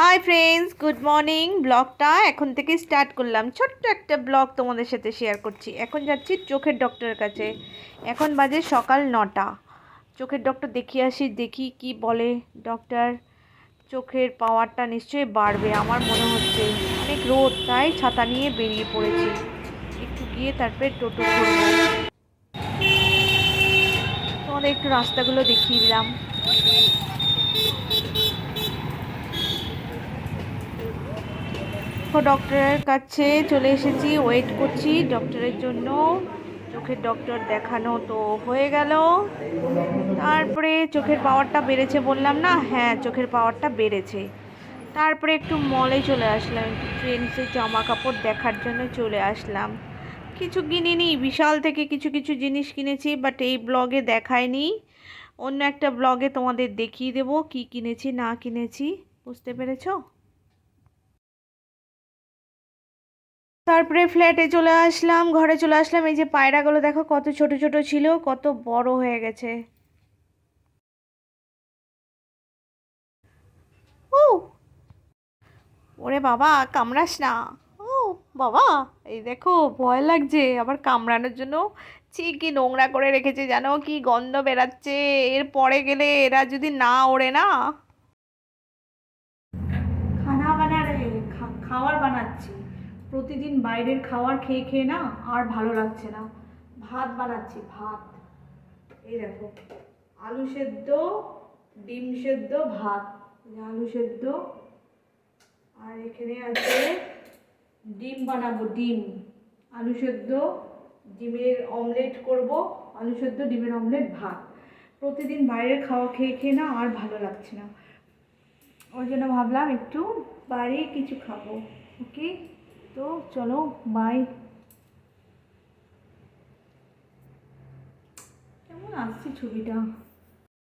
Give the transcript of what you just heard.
Hi friends good morning ব্লগটা এখন থেকে স্টার্ট করলাম। ছোট্ট একটা ব্লগ তোমাদের সাথে শেয়ার করছি। এখন যাচ্ছি চোখের ডক্টরের কাছে। এখন বাজে সকাল নটা। চোখের ডক্টর দেখিয়ে আসি, দেখি কি বলে ডক্টর চোখের পাওয়ারটা নিশ্চয়ই বাড়বে। আমার মনে হচ্ছে অনেক রোদ, তাই ছাতা নিয়ে বেরিয়ে পড়েছি। একটু গিয়ে তারপরে টোটো তোমাদের একটু রাস্তাগুলো দেখিয়ে দিলাম। তো ডক্টরের কাছে চলে এসেছি ওয়েট করছি। ডক্টরের জন্য চোখের ডক্টর দেখানো তো হয়ে গেল। তারপরে চোখের পাওয়ারটা বেড়েছে বললাম না? হ্যাঁ চোখের পাওয়ারটা বেড়েছে। তারপরে একটু মলে চলে আসলাম, একটু ট্রেন্ডসের জামা কাপড় দেখার জন্য চলে আসলাম। কিছু কিনিনি, বিশাল থেকে কিছু কিছু জিনিস কিনেছি বাট এই ব্লগে দেখায়নি। অন্য একটা ব্লগে তোমাদের দেখিয়ে দেবো, কি কিনেছি, না কিনেছি। বুঝতে পেরেছ? তারপরে ফ্ল্যাটে চলে আসলাম, ঘরে চলে আসলাম। এই যে পায়রাগুলো দেখো কত ছোট ছোট ছিল, কত বড় হয়ে গেছে। ও ওরে বাবা, কামড়াস না। ও বাবা, এই দেখো, ভয় লাগছে। আবার কামড়ানোর জন্য ছি, কি নোংরা করে রেখেছে জানো? কি গন্ধ বেরাচ্ছে। এর পরে গেলে এরা যদি না ওড়ে না। খানা বানা খাবার বানাচ্ছি। প্রতিদিন বাইরের খাবার খেয়ে খেয়ে না আর ভালো লাগছে না। ভাত বানাচ্ছি, ভাত। এই দেখো, আলু সেদ্ধ, ডিম সেদ্ধ, ভাত। আলু সেদ্ধ। আর এখানে আছে ডিম বানাবো, ডিম। আলু সেদ্ধ, ডিমের অমলেট করব। আলু সেদ্ধ, ডিমের অমলেট, ভাত। প্রতিদিন বাইরের খাওয়া খেয়ে খেয়ে না আর ভালো লাগছে না। ওই জন্য ভাবলাম একটু বাইরে কিছু খাব, ওকে? তো চলো বাই কেমন আসছে ছবিটা?